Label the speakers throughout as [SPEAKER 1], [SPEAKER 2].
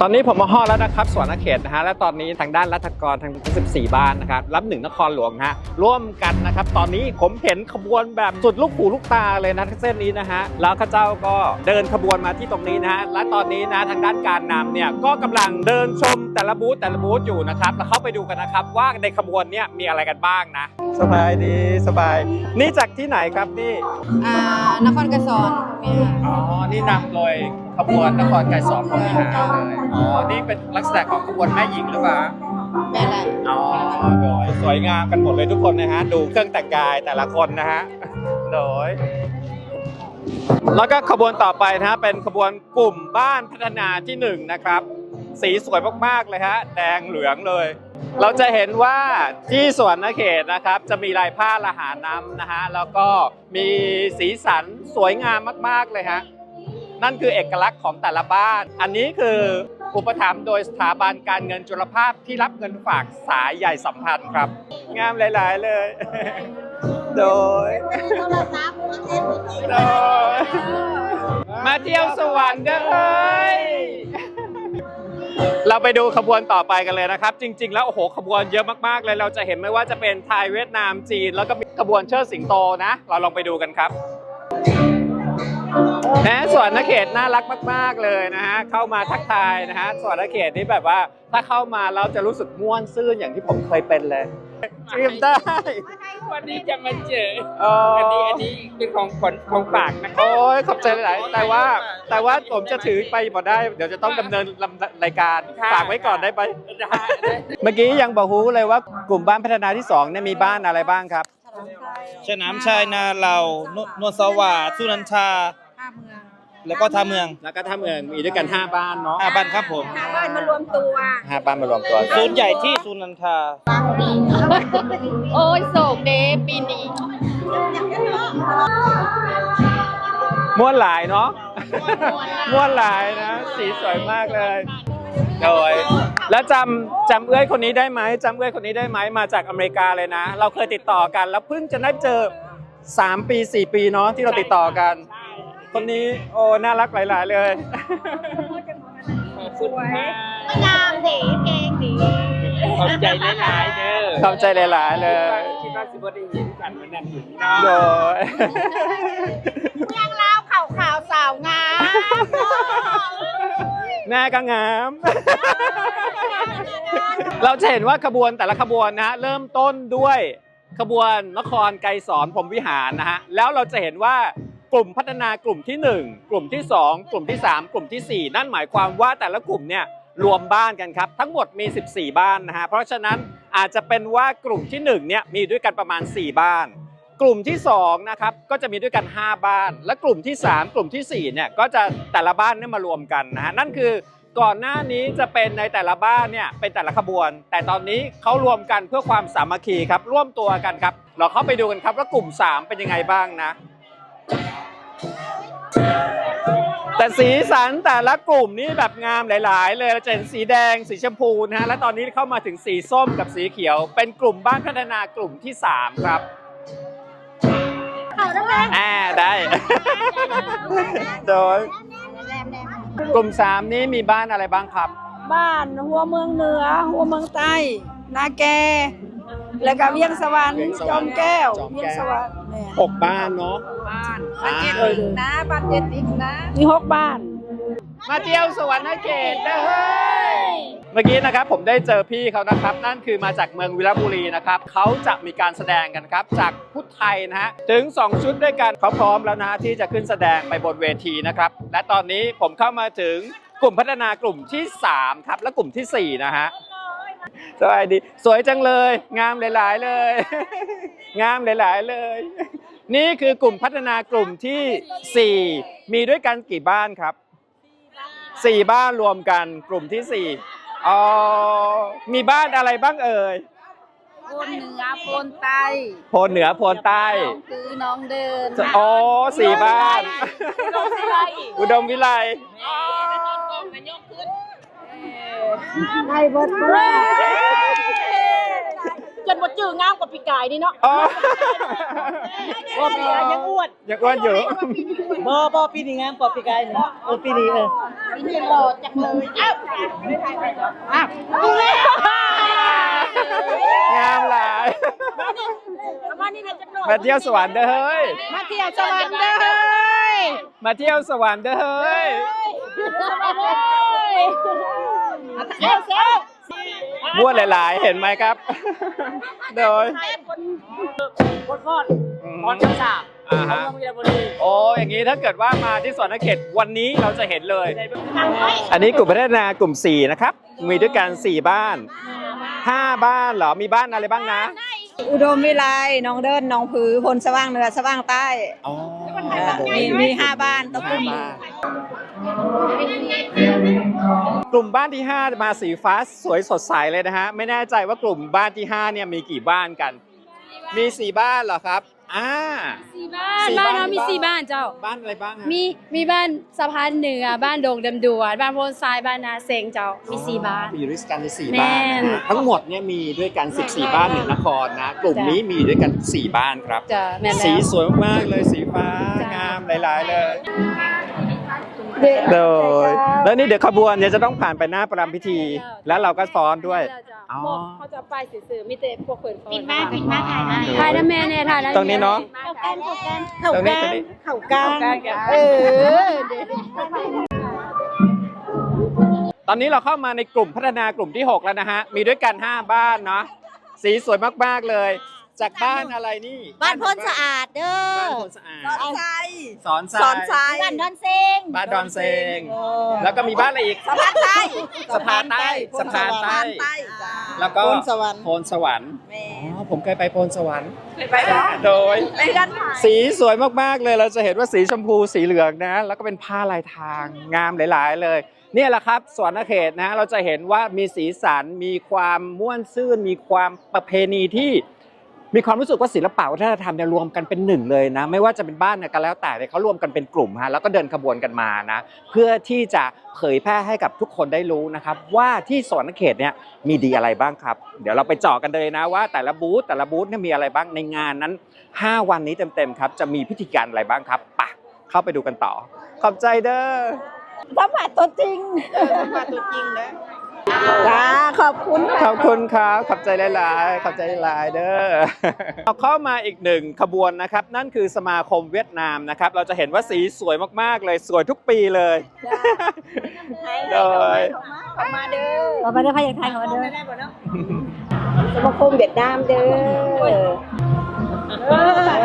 [SPEAKER 1] ตอนนี้ผมมาฮอดแล้วนะครับสวนอาเขตนะฮะและตอนนี้ทางด้านรัฐกรทาง14 บ้านนะครับรับหนึ่งนครหลวงฮะร่วมกันนะครับตอนนี้ผมเห็นขบวนแบบสุดลูกหูลูกตาเลยนะเส้นนี้นะฮะแล้วข้าเจ้าก็เดินขบวนมาที่ตรงนี้นะฮะและตอนนี้นะทางด้านการนำเนี่ยก็กำลังเดินชมแต่ละบูธแต่ละบูธอยู่นะครับแล้วเข้าไปดูกันนะครับว่าในขบวนเนี่ยมีอะไรกันบ้างนะ สบายดีสบาย นี่จากที่ไหนครับนี่
[SPEAKER 2] อ่านครกระสอนเนี่ย
[SPEAKER 1] อ๋อนี่นำโดย ขบวนนครไก่สอนของวิหารเลย อ๋อ นี่เป็นลักษณะของขบวนแม่หญิงหรือเปล่า
[SPEAKER 2] แม่อะไร
[SPEAKER 1] อ๋อโดยสวยงามกันหมดเลยทุกคนนะฮะ ดูเครื่องแต่งกายแต่ละคนนะฮะ โดย แล้วก็ขบวนต่อไปนะฮะ เป็นขบวนกลุ่มบ้านพัฒนาที่หนึ่งนะครับ สีสวยมากๆเลยฮะ แดงเหลืองเลย เราจะเห็นว่าที่สวนนเขตนะครับ จะมีลายผ้าละหาน้ำนะฮะ แล้วก็มีสีสันสวยงามมากๆเลยฮะ นั่นคือเอกลักษณ์ของแต่ละบ้าน อันนี้คืออุปถัมภ์โดยสถาบันการเงินจุลภาพที่รับเงินฝากสายใหญ่สัมพันธ์ครับ งามหลาย ๆ เลย โดยโดยมาเที่ยวสวรรค์เด้อเอ้ยเราไปดูขบวนต่อไปกันเลยนะครับ จริง ๆ แล้วโอ้โหขบวนเยอะมากๆเลยเราจะเห็นไม่ว่าจะเป็นไทยเวียดนามจีน แล้วก็มีขบวนเชิดสิงโตนะ เราลองไปดูกันครับ แม้สวนนเขตน่ารักมาก ๆเลยนะฮะเข้ามาทักทายนะฮะสวนนเขตนี่แบบว่าถ้าเข้ามาเราจะรู้สึกม่วนซื่นอย่างที่ผมเคยเป็นเลยจีมได้
[SPEAKER 3] วันนี้จะมาเจอ
[SPEAKER 1] เอ
[SPEAKER 3] อันนี้
[SPEAKER 1] อ
[SPEAKER 3] อันนี้เป็นของขวัญของฝากนะครับ
[SPEAKER 1] โอ้ยขอบใจหลายๆแต่ว่า แต่ว่าผมจะถือไปบ่ได้ เดี๋ยวจะต้องดำเนินลำรายการ
[SPEAKER 3] ค่ะ
[SPEAKER 1] ฝากไว้ก่อนได้ไหม
[SPEAKER 3] ได้ได้
[SPEAKER 1] เมื่อกี้ยังบอกฮู้เลยว่ากลุ่มบ้านพัฒนาที่สองเนี่ยมีบ้านอะไรบ้างครับ
[SPEAKER 4] สนามชายนาเรานนวลสวัสดิ์สุนันทา
[SPEAKER 2] ห้าเมือง
[SPEAKER 4] แล้วก็ท่าเมือง
[SPEAKER 1] แล้วก็ถ้าเมืองมีด้วยกัน5บ้านเนาะ
[SPEAKER 4] ห้าบ้านครับผม
[SPEAKER 2] หาบ้านมารวมตัว
[SPEAKER 1] ห้าบ้านมารวมตัว
[SPEAKER 4] ศูนย์ใหญ่ที่สุนันทา
[SPEAKER 2] โอ้ยโศกเดปีนี้
[SPEAKER 1] ม้วนหลายเนาะ ม้วนหลายนะ สีสวยมากเลยโดยแล้วจำจำเอื้อยคนนี้ได้ไหมจำเอื้อยคนนี้ได้ไหมมาจากอเมริกาเลยนะ เราเคยติดต่อกัน แล้วเพิ่งจะได้เจอ 3 ปี 4 ปีเนาะที่เราติดต่อกัน คนนี้โอ้น่ารักหลาย ๆ เลย
[SPEAKER 3] ขอบคุณมาก
[SPEAKER 2] งามดีเก่งดี
[SPEAKER 3] ขอบใจหลายๆเด้อ
[SPEAKER 1] ขอบใจหลายๆเลย
[SPEAKER 3] คิดว่าสิบ่ได้เห็นกันวันนั้นอยู่นี่เนาะ
[SPEAKER 1] โดย
[SPEAKER 2] เมืองลาวขาวขาวสาวงาม
[SPEAKER 1] หน้าก็งาม เราจะเห็นว่าขบวนแต่ละขบวนนะฮะเริ่มต้นด้วยขบวนนครไกรสอนพรหมวิหารนะฮะแล้วเราจะเห็นว่าก ลุ่มพัฒนากลุ่มที่ 1 กลุ่มที่ 2 กลุ่มที่ 3 กลุ่มทีสี่ 4 นั่นหมายความว่าแต่ละกลุ่มเนี่ยรวมบ้านกันครับ ทั้งหมดมี 14 บ้านนะฮะเพราะฉะนั้นอาจจะเป็นว่ากลุ่มที่1เนี่ยมีด้วยกันประมาณ 4 บ้าน กลุ่มที่2นะครับก็จะมีด้วยกัน 5 บ้าน และกลุ่มที่ 3 กลุ่มทีสี่4เนี่ยก็จะแต่ละบ้านเนี่ยมารวมกันนะฮะนั่นคือก่อนหน้านี้จะเป็นในแต่ละบ้านเนี่ยเป็นแต่ละขบวน แต่ตอนนี้เขารวมกันเพื่อความสามัคคีครับร่วมตัวกันครับ เราเข้าไปดูกันครับว่ากลุ่ม 3 เป็นยังไงบ้างนะ แต่สีสันแต่ละกลุ่มนี่แบบงามหลาย ๆ เลยเราจะเห็นสีแดงสีชมพูนะฮะและตอนนี้เข้ามาถึงสีส้มกับสีเขียว เป็นกลุ่มบ้านพัฒนากลุ่มที่ 3 ครับ
[SPEAKER 2] เขาได้ไหม
[SPEAKER 1] อ่าได้โดยกลุ่ม 3 นี้มีบ้านอะไรบ้างครับ
[SPEAKER 5] บ้านหัวเมืองเหนือ หัวเมืองใต้ นาแก แล้วก็เวียงสวรรค์
[SPEAKER 1] เวียงสว
[SPEAKER 5] จ
[SPEAKER 1] ร
[SPEAKER 5] อ
[SPEAKER 1] ร
[SPEAKER 5] ม
[SPEAKER 1] ค์
[SPEAKER 5] แก้ว
[SPEAKER 1] จอมแก้ว
[SPEAKER 5] เวียงสวรรค์ เนี่ย
[SPEAKER 1] 6บ้านเนาะ
[SPEAKER 5] บ้าน
[SPEAKER 1] อ่า
[SPEAKER 5] เจ็ดอีกนะบ้านเจ็ดอีกนะ มีหกบ้าน
[SPEAKER 1] มาเที่ยวสวรรค์เขตนะเฮ้ย เมื่อกี้นะครับผมได้เจอพี่เขานะครับ นั่นคือมาจากเมืองวิรบุรีนะครับเขาจะมีการแสดงกันครับ จากพุทธไทยนะฮะถึง 2 ชุดด้วยกันเขาพร้อมแล้วนะที่จะขึ้นแสดงไปบนเวทีนะครับ และตอนนี้ผมเข้ามาถึงกลุ่มพัฒนากลุ่มที่ 3 ครับ และกลุ่มทีสี่4 นะฮะ สวัสดี สวยจังเลย งามหลาย ๆ เลย งามหลาย ๆ เลย นี่คือกลุ่มพัฒนากลุ่มทีสี่4 มีด้วยกันกี่บ้านครับสี่บ้านรวมกันกลุ่มที่สี่อ๋อมีบ้านอะไรบ้างเอ่ย
[SPEAKER 5] โพนเหนือโพนใต้
[SPEAKER 1] โพนเหนือโพนใต้
[SPEAKER 5] น้องคือน้องเดิน
[SPEAKER 1] อ๋อสี่บ้าน อุดมวิไล
[SPEAKER 5] ไล่ เบิดมาเลย
[SPEAKER 2] จนบ่จื้องามกว่าปีกายนี่เนาะ
[SPEAKER 1] อ๋อ
[SPEAKER 2] ว่าปีกายยังอ้วน
[SPEAKER 1] ยังอ้วนอยู่
[SPEAKER 6] บอบอปีนี้งามกว่าปีกายเนี่ยเออปีนี้เออ
[SPEAKER 2] ปีนี้หล่อจังเลยเอ้าอ้าวดูเลย
[SPEAKER 1] งามหลาย
[SPEAKER 2] มานี่นะจังหน่อย
[SPEAKER 1] มาเที่ยวสวรรค์เด้อเฮ้ย
[SPEAKER 2] มาเที่ยวสวรรค์เด้อเฮ้ย
[SPEAKER 1] มาเที่ยวสวรรค์เด้อเฮ้ย
[SPEAKER 2] สวรรค์ เด้อเอ้าเซล
[SPEAKER 1] ม้วนหลาย ๆ เห็นไหมครับ โดย
[SPEAKER 3] โคตรโคตรพรเจ้าสาว
[SPEAKER 1] อ่า
[SPEAKER 3] ขอ
[SPEAKER 1] ฮะ
[SPEAKER 3] งเมืองวีรบุรี
[SPEAKER 1] โอ้อย่างนี้ถ้าเกิดว่ามาที่สวนเขตวันนี้เราจะเห็นเลย
[SPEAKER 3] ในเมือง
[SPEAKER 2] ทางไป
[SPEAKER 1] อันนี้กลุ่มพัฒนากลุ่ม 4 นะครับ มีด้วยกัน 4 บ้าน 5 บ้านเหรอ มีบ้านอะไรบ้างนะ
[SPEAKER 5] อุดมวิไลหน้องเดินหน้องผือพลสว่างเหนือสว่างใต้
[SPEAKER 1] อ๋อ
[SPEAKER 5] มีมีห้าบ้านตะกุ่ม
[SPEAKER 1] กลุ่มบ้านที่ 5 มาสีฟ้าสวยสดใสเลยนะฮะ ไม่แน่ใจว่ากลุ่มบ้านที่ 5 เนี่ยมีกี่บ้านกัน มี 4 บ้านเหรอครับ อ่า
[SPEAKER 7] สี่บ้าน
[SPEAKER 1] สี่
[SPEAKER 7] บ้าน
[SPEAKER 1] บ้าน
[SPEAKER 7] เรามี
[SPEAKER 1] บ้าน
[SPEAKER 7] สี่บ้านเจ้า
[SPEAKER 1] บ้านอะไรบ้างฮะ
[SPEAKER 7] มีมีบ้านสะพานเหนือบ้านโดงดำดวนบ้านโพนทรายบ้านนาเซงเจ้ามีสี่บ้าน
[SPEAKER 1] มีอยู่ด้วยกันในสี่
[SPEAKER 7] แม่
[SPEAKER 1] บ้าน
[SPEAKER 7] น
[SPEAKER 1] นะฮะทั้งหมดเนี่ยมีด้วยกัน 14 บ้านหนึ่งนครนะ กลุ่ม
[SPEAKER 7] จ้ะ
[SPEAKER 1] นี้มีด้วยกัน 4 บ้านครับ
[SPEAKER 7] จะแม่น
[SPEAKER 1] สี
[SPEAKER 7] แล้ว
[SPEAKER 1] สวยมากๆเลยสีฟ้า
[SPEAKER 7] จ้ะ
[SPEAKER 1] งามหลาย ๆ เลย โดยแล้วนี่เดี๋ยวขบวนเนี่ยจะต้องผ่านไปหน้าประรำพิธี แล้วเราก็ฟ้อนด้วย อ๋อ
[SPEAKER 7] เขาจะไปสื่อๆมีแต่พวกคน
[SPEAKER 2] ปิดมาปิดมาถ่ายนะ
[SPEAKER 7] ถ่ายนะแม่เนี่ยถ่ายนะ
[SPEAKER 1] ตรงนี้เนาะ
[SPEAKER 2] เข้ากันเข้ากัน
[SPEAKER 1] ตรงนี้ตรงนี้
[SPEAKER 5] เข่ากลาง
[SPEAKER 2] เออ
[SPEAKER 1] ตอนนี้เราเข้ามาในกลุ่มพัฒนากลุ่มที่ 6 แล้วนะฮะ มีด้วยกัน 5 บ้านเนาะ สีสวยมาก ๆ เลย จากบ้านอะไรนี่
[SPEAKER 2] บ้านพ้นสะอาดเด้อ
[SPEAKER 1] บ้านพลสะอาด
[SPEAKER 5] สอนไซ
[SPEAKER 1] สอนท
[SPEAKER 5] สอนไซ
[SPEAKER 1] ราย
[SPEAKER 2] บ้านดอนเซง
[SPEAKER 1] บ้านดอนเซงแล้วก็มีบ้านอะไรอีก
[SPEAKER 5] สะพานใต้
[SPEAKER 1] สะพานใต้สะพานใต้
[SPEAKER 5] จ้า
[SPEAKER 1] แล้วก็
[SPEAKER 5] พลสวรรค์
[SPEAKER 1] โพนสวรรค์
[SPEAKER 5] แม่
[SPEAKER 1] อ๋อผมเคยไปโพนสวรรค์
[SPEAKER 5] ไปเหรอ
[SPEAKER 1] โดย
[SPEAKER 5] ไปกัน
[SPEAKER 1] สีสวยมากๆเลยเราจะเห็นว่าสีชมพูสีเหลืองนะ แล้วก็เป็นผ้าลายทางงามหลายๆ เลย เนี่ยแหละครับสวนเขตนะเราจะเห็นว่ามีสีสันมีความม่วนซื่นมีความประเพณีที่ มีความรู้สึกว่าศิลปะวัฒนธรรมเนี่ยรวมกันเป็นหนึ่งเลยนะ ไม่ว่าจะเป็นบ้านเนี่ยก็แล้วแต่เนี่ยเขารวมกันเป็นกลุ่มฮะแล้วก็เดินขบวนกันมานะเพื่อที่จะเผยแพร่ให้กับทุกคนได้รู้นะครับว่าที่สวนเขตเนี่ยมีดีอะไรบ้างครับ เดี๋ยวเราไปเจาะกันเลยนะว่า แต่ละบูธแต่ละบูธเนี่ยมีอะไรบ้างในงานนั้น 5 วันนี้เต็มๆครับจะมีพิธีการอะไรบ้างครับไปะเข้าไปดูกันต่อ ขอบใจเด้อ
[SPEAKER 5] สัมผัสตัวจริงสัมผัสตัวจริงนะ จ้าขอบคุณ
[SPEAKER 1] ขอบคุณครับขอบใจหลายๆขอบใจหลายๆเด้อเราเข้ามาอีกหนึ่งขบวนนะครับ นั่นคือสมาคมเวียดนามนะครับ เราจะเห็นว่าสีสวยมากๆเลยสวยทุกปีเลยโดย
[SPEAKER 5] เข้ามาเด้อ
[SPEAKER 2] เราไปได้พายไทยของเด้อ
[SPEAKER 5] สมาคมเวียดนามเด้อ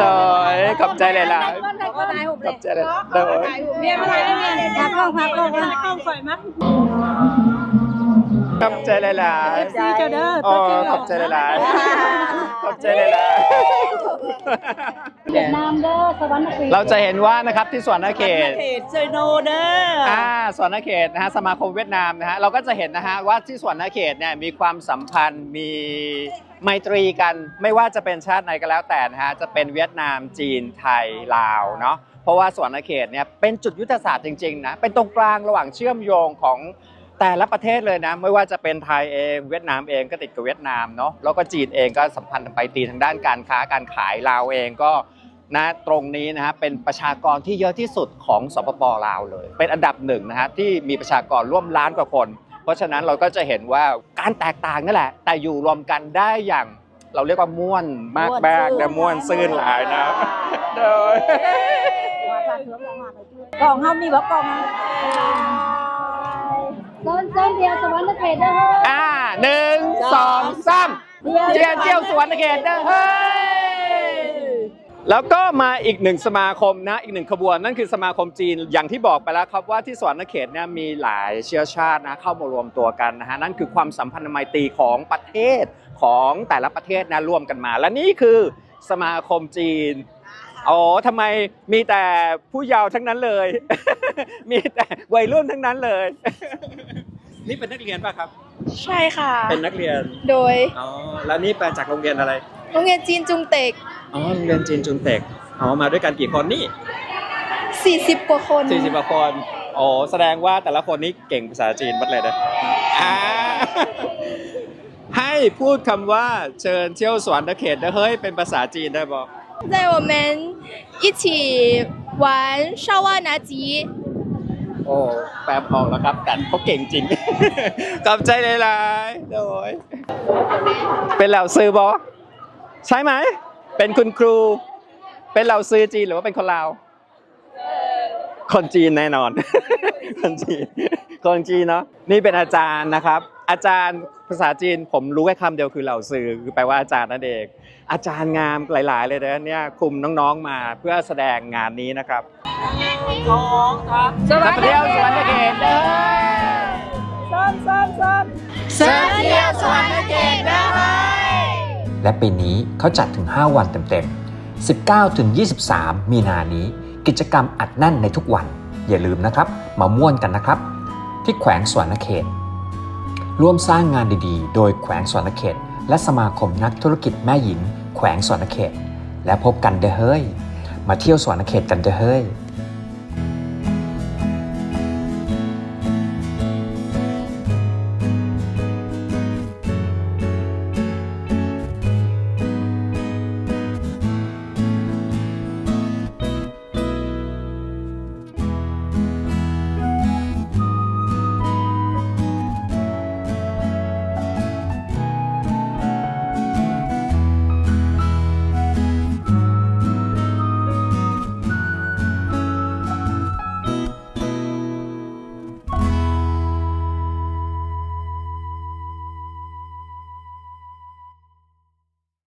[SPEAKER 1] โดยขอบใจหลายๆขอบใจหลายๆโดย
[SPEAKER 5] เมียมาไหนเมีย
[SPEAKER 2] พักกล้องพักกล้อง
[SPEAKER 5] กล้องไฟมั้ง
[SPEAKER 1] ขอบใจหลายๆ
[SPEAKER 5] ซีเจ้าเด้อ
[SPEAKER 1] อ๋อขอบใจหลายๆขอบใจหลายๆ
[SPEAKER 2] เวียดนามเด้อสวรรค์เขต
[SPEAKER 1] เราจะเห็นว่านะครับที่สวนเขต
[SPEAKER 5] เขตเซโนเด้อ
[SPEAKER 1] อ่าสวนเขตนะฮะสมาคมเวียดนามนะฮะเราก็จะเห็นนะฮะว่าที่สวนเขตเนี่ยมีความสัมพันธ์มีไมตรีกันไม่ว่าจะเป็นชาติไหนก็แล้วแต่นะฮะจะเป็นเวียดนามจีนไทยลาวเนาะเพราะว่าสวนเขตเนี่ยเป็นจุดยุทธศาสตร์จริงๆนะเป็นตรงกลางระหว่างเชื่อมโยงของ แต่ละประเทศเลยนะ ไม่ว่าจะเป็นไทยเองเวียดนามเองก็ติดกับเวียดนามเนาะแล้วก็จีนเองก็สัมพันธ์ไปตีทางด้านการค้าการขายลาวเองก็นะตรงนี้นะฮะเป็นประชากรที่เยอะที่สุดของสปปลาวเลย เป็นอันดับหนึ่งนะฮะที่มีประชากรร่วมล้านกว่าคน เพราะฉะนั้นเราก็จะเห็นว่าการแตกต่างนั่นแหละ แต่อยู่รวมกันได้อย่างเราเรียกว่าม่วนมากแบกและม่วนซื่นหลายนะโดย
[SPEAKER 5] กล่องเฮามีบ่กล่อง
[SPEAKER 2] โซนโซนเดียวสวรรค์เขตเด้อ
[SPEAKER 1] อ่าหนึ่งสองสามเจียนเจียวสวนเขตเด้อเฮ้ยแล้วก็มาอีกหนึ่งสมาคมนะอีกหนึ่งขบวนนั่นคือสมาคมจีนอย่างที่บอกไปแล้วครับว่าที่สวนเขตเนี่ยมีหลายเชื้อชาตินะเข้ามารวมตัวกันนะฮะนั่นคือความสัมพันธ์ไมตรีของประเทศของแต่ละประเทศนะร่วมกันมา และนี่คือสมาคมจีน อ๋อทำไมมีแต่ผู้เยาว์ทั้งนั้นเลย มีแต่วัยรุ่นทั้งนั้นเลย นี่เป็นนักเรียนป่ะครับ
[SPEAKER 7] ใช่ค่ะ
[SPEAKER 1] เป็นนักเรียน
[SPEAKER 7] โดย
[SPEAKER 1] อ๋อ แล้วนี่มาจากโรงเรียนอะไร
[SPEAKER 7] โรงเรียนจีนจุงเต็ก
[SPEAKER 1] อ๋อ โรงเรียนจีนจุนเต็กอ๋อมาด้วยกันกี่คนนี่
[SPEAKER 7] 40 กว่าคน
[SPEAKER 1] สี่สิบกว่าคน อ๋อ แสดงว่าแต่ละคนนี่เก่งภาษาจีนหมดเลยนะอ่าให้พูดคำว่าเชิญเที่ยวสวรรค์เขตนะเฮ้ย เป็นภาษาจีนได้บอก
[SPEAKER 2] 在我们一起玩少瓦拿吉，
[SPEAKER 1] โอ้แปลออกแล้วครับ แต่เขาเก่งจริง ขอบใจหลายๆโดยเป็นเหล่าซื้อบอใช่ไหม เป็นคุณครู เป็นเหล่าซื้อจีนหรือว่าเป็นคนลาว คนจีนแน่นอน คนจีน คนจีนเนาะ นี่เป็นอาจารย์นะครับ อาจารย์ภาษาจีนผมรู้แค่คำเดียวคือเหล่าซือคือแปลว่าอาจารย์นั่นเองอาจารย์งามหลาย ๆ เลยนะเนี่ยคุมน้องๆมาเพื่อแสดงงานนี้นะครับ
[SPEAKER 3] สองครับ
[SPEAKER 1] สวัสดีสวัสเกตเด้อ
[SPEAKER 5] ซ้ำซ้ำซ้ำสวัสดี
[SPEAKER 2] สวัสดีเกตเด้อ
[SPEAKER 8] และปีนี้เขาจัดถึง 5 วันเต็ม ๆ 19ถึง23 มีนานี้ กิจกรรมอัดแน่นในทุกวัน อย่าลืมนะครับ มาม่วนกันนะครับ ที่แขวงสวนเขต ร่วมสร้างงานดีๆ โดยแขวงสวนเขต และสมาคมนักธุรกิจแม่หญิง แขวงสวนเขต และพบกันเด้อเฮ้ย มาเที่ยวสวนเขตกันเด้อเฮ้ย